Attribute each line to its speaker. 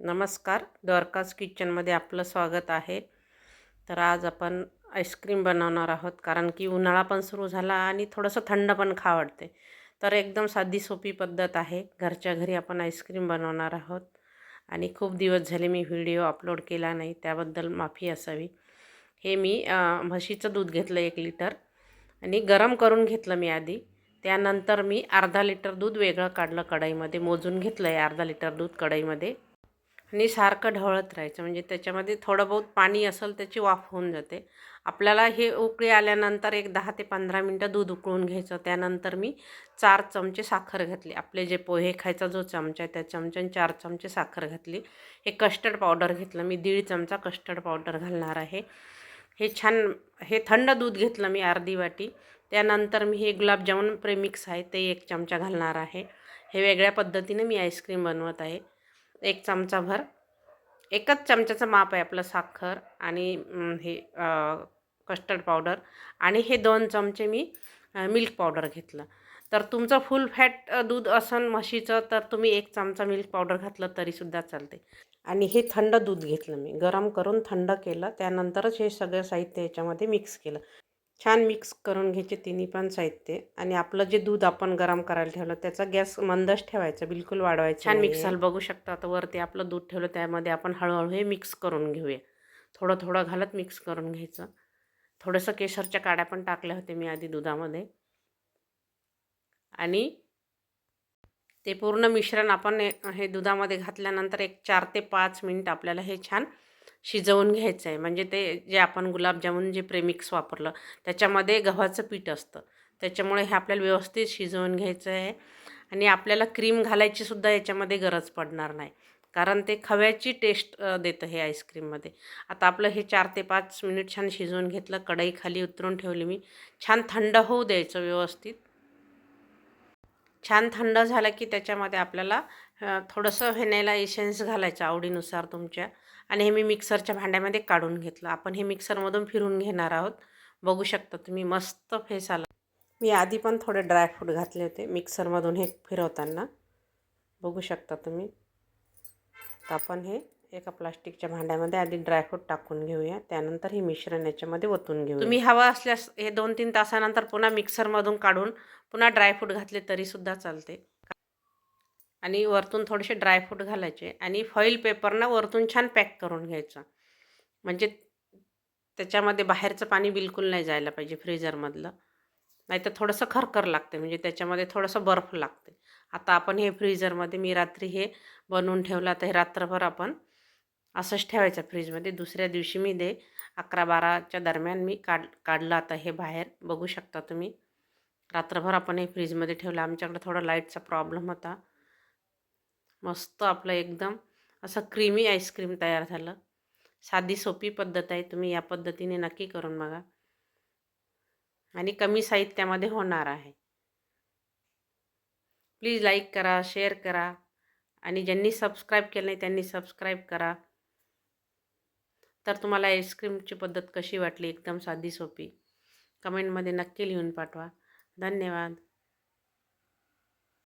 Speaker 1: नमस्कार. द्वारकाज किचनमध्ये आपलं स्वागत आहे. तर आज आपण आईस्क्रीम बनवणार आहोत कारण की उन्हाळा पण सुरू झाला आणि थोडंसं थंड पण खा वाटते तर एकदम साधी सोपी पद्धत आहे. घरच्या घरी आपण आईस्क्रीम बनवणार आहोत. आणि खूप दिवस झाले मी व्हिडिओ अपलोड केला नाही त्याबद्दल माफी असावी. हे मी म्हशीचं दूध घेतलं एक लिटर आणि गरम करून घेतलं मी आधी. त्यानंतर मी अर्धा लिटर दूध वेगळं काढलं कढईमध्ये मोजून घेतलं आहे अर्धा लिटर दूध कढईमध्ये. आणि सारखं ढवळत राहायचं. म्हणजे त्याच्यामध्ये थोडं बहुत पाणी असेल त्याची वाफ होऊन जाते. आपल्याला हे उकळी आल्यानंतर एक दहा ते पंधरा मिनटं दूध उकळून घ्यायचं. त्यानंतर मी चार चमचे साखर घातली. आपले जे पोहे खायचा जो चमचा आहे त्या चमच्याने चार चमचे साखर घातली. हे कस्टर्ड पावडर घेतलं. मी दीड चमचा कस्टर्ड पावडर घालणार आहे. हे छान हे थंड दूध घेतलं मी अर्धी वाटी. त्यानंतर मी हे गुलाबजामुन प्रेमिक्स आहे ते एक चमचा घालणार आहे. हे वेगळ्या पद्धतीने मी आईस्क्रीम बनवत आहे. एक चमचाभर एकच चमच्याचं माप आहे आपलं साखर आणि हे कस्टर्ड पावडर आणि हे दोन चमचे मी मिल्क पावडर घेतलं. तर तुमचं फुल फॅट दूध असन म्हशीचं तर तुम्ही एक चमचा मिल्क पावडर घातलं तरीसुद्धा चालते आणि हे थंड दूध घेतलं मी. गरम करून थंड केलं. त्यानंतरच हे सगळं साहित्य याच्यामध्ये मिक्स केलं. छान मिक्स करून घ्यायचे तिन्ही पण साहित्य आणि आपलं जे दूध आपण गरम करायला ठेवलं त्याचा गॅस मंदच ठेवायचा बिलकुल वाढवायचा छान मिक्स झालं बघू शकता आता वरती आपलं दूध ठेवलं त्यामध्ये आपण हळूहळू हे मिक्स करून घेऊया. थोडं थोडं घालत मिक्स करून घ्यायचं. थोडंसं केशरच्या काड्या पण टाकल्या होत्या मी आधी दुधामध्ये. आणि ते पूर्ण मिश्रण आपण हे- हे दुधामध्ये घातल्यानंतर एक चार ते पाच मिनिट आपल्याला हे छान शिजवून घ्यायचं आहे म्हणजे ते जे आपण गुलाबजामुन जे प्रेमिक्स वापरलं त्याच्यामध्ये गव्हाचं पीठ असतं. त्याच्यामुळे हे आपल्याला व्यवस्थित शिजवून घ्यायचं आहे आणि आपल्याला क्रीम घालायची सुद्धा याच्यामध्ये गरज पडणार नाही. कारण ते खव्याची टेस्ट देतं हे आईस्क्रीममध्ये. आता आपलं हे चार ते पाच मिनिट छान शिजवून घेतलं. कढई खाली उतरून ठेवली मी. छान थंड होऊ द्यायचं व्यवस्थित. छान थंड झालं की त्याच्यामध्ये आपल्याला थोडंसं व्हॅनिला एसेन्स घालायचं आवडीनुसार तुमच्या. आणि हे मी मिक्सरच्या भांड्यामध्ये काढून घेतलं. आपण हे मिक्सरमधून फिरून घेणार आहोत. बघू शकता तुम्ही मस्त फेस आला. मी आधी पण थोडे ड्रायफ्रूट घातले होते मिक्सरमधून हे फिरवताना. बघू शकता तुम्ही. तर आपण हे एका प्लास्टिकच्या भांड्यामध्ये आधी ड्रायफ्रूट टाकून घेऊया. त्यानंतर हे मिश्रण याच्यामध्ये ओतून घेऊ तुम्ही हवं असल्यास हे दोन तीन तासानंतर पुन्हा मिक्सरमधून काढून पुन्हा ड्रायफ्रूट घातले तरीसुद्धा चालते. आणि वरतून थोडेसे ड्रायफ्रूट घालायचे आणि फॉईल पेपरनं वरतून छान पॅक करून घ्यायचं. म्हणजे त्याच्यामध्ये बाहेरचं पाणी बिलकुल नाही जायला पाहिजे फ्रीजरमधलं नाही तर थोडंसं खरखर लागते म्हणजे त्याच्यामध्ये थोडंसं बर्फ लागते. आता आपण हे फ्रीजरमध्ये मी रात्री हे बनवून ठेवलं तर हे रात्रभर आपण असंच ठेवायचं फ्रीजमध्ये. दुसऱ्या दिवशी मी दे अकरा बाराच्या दरम्यान मी काढ काढलं. आता हे बाहेर बघू शकता तुम्ही. रात्रभर आपण हे फ्रीजमध्ये ठेवलं. आमच्याकडे थोडा लाईटचा प्रॉब्लेम होता. मस्त आपलं एकदम असं क्रीमी आईस्क्रीम तयार झालं. साधी सोपी पद्धत आहे. तुम्ही या पद्धतीने नक्की करून बघा. आणि कमी साहित्यामध्ये होणार आहे. प्लीज लाईक करा शेअर करा. आणि ज्यांनी सबस्क्राईब केलं नाही त्यांनी सबस्क्राईब करा. तर तुम्हाला आईस्क्रीमची पद्धत कशी वाटली? एकदम साधी सोपी. कमेंटमध्ये नक्की लिहून पाठवा. धन्यवाद.